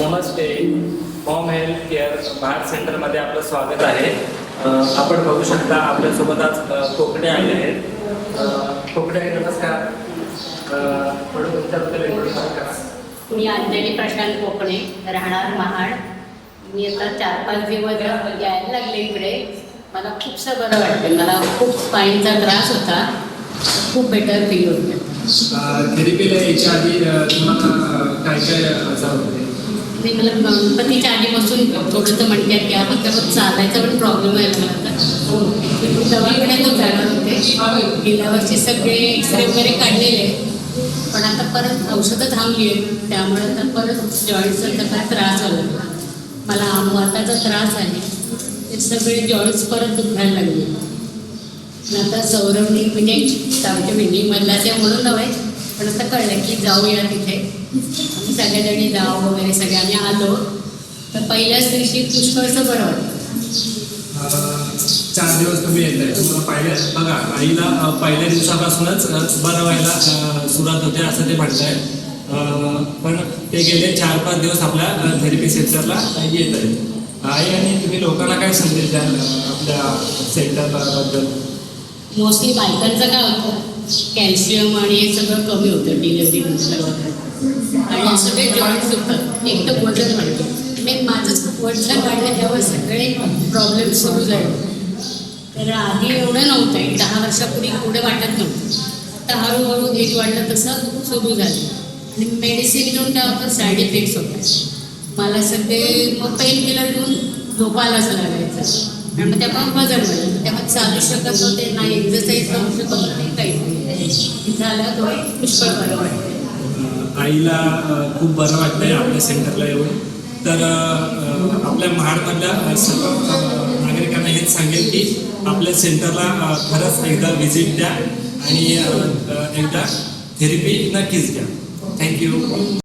नमस्ते. Home health care Mahad सेंटरमध्ये आपलं स्वागत आहे. आपण बघू शकता आपल्यासोबत आज अ, कोकणे आले आहेत. अ, कोकणे नमस्कार. मी अंजली प्रशांत कोकणे राहणार महाड. मी आता चार पाच दिवस यायला लागले इकडे. मला खूपसं बरं वाटतं. मला खूप स्पाईनचा त्रास होता. खूप बेटर फील होतं. थेरपीला यायच्या आधी तुम्हाला काय काय आजार होते आणि मला गणपतीच्या आधीपासून थोडंसं म्हणतात की आपण त्यावर चालायचा पण प्रॉब्लेम आहे मला आता. दवाखान्यातच जाणार होते. गेल्या वर्षी सगळे एक्सरे वगैरे काढलेले पण आता परत औषधं थांबली आहेत. त्यामुळे आता परत जॉईंटचा काय त्रास झाला. मला आमवाताचा त्रास आहे. ते सगळे जॉईंट्स परत दुखायला लागले. आता सौरवणी म्हणजे आमच्या बिल्डिंगमधला ते म्हणून नव्हे पण आता कळलं की जाऊया तिथे. सगळ्याजणी जाऊ वगैरे सगळे आम्ही आलो. तर पहिल्याच दिवशी पुष्कळचं बरं वाटतं चार दिवस तुम्ही येत आहे तुम्हाला पहिल्या बघा आईला पहिल्या दिवसापासूनच बरं व्हायला सुरुवात होते असं ते म्हणत आहे पण ते गेले चार पाच दिवस आपल्या थेरपी सेंटरला येत आहेत आई आणि तुम्ही लोकांना काय संदेश द्याल आपल्या सेंटरबद्दल? मोस्टली बायकांचं काय होतं? कॅल्शियम आणि हे सगळं कमी होतं डिलिव्हरी नंतर आणि सगळे जॉईंट सुटतात एक तर वजन वाढतं. मी माझंच वजन वाढलं तेव्हा सगळे प्रॉब्लेम सुरू झाले. तर आधी एवढं नव्हतं. एक दहा वर्षापूर्वी एवढं वाटत नव्हतं. आता हळूहळू एज वाढलं तसं सुरू झालं. आणि मेडिसिन घेऊन काय होतं साईड इफेक्ट्स होतात. मला सगळे मग पेन किलर घेऊन झोपायलाच लागायचं. आणि मग त्यामुळे वजन वाढलं. त्यामुळे चालू शकत नव्हते नाही एक्झरसाईज करू शकत नव्हते काहीच पुष्कळ बरं वाटतं आईला खूप बरं वाटतंय आपल्या सेंटरला येऊन. तर आपल्या महाडमधल्या सर्व नागरिकांना हेच सांगेल की आपल्या सेंटरला खरंच एकदा व्हिजिट द्या आणि एकदा थेरपी नक्कीच घ्या. थँक्यू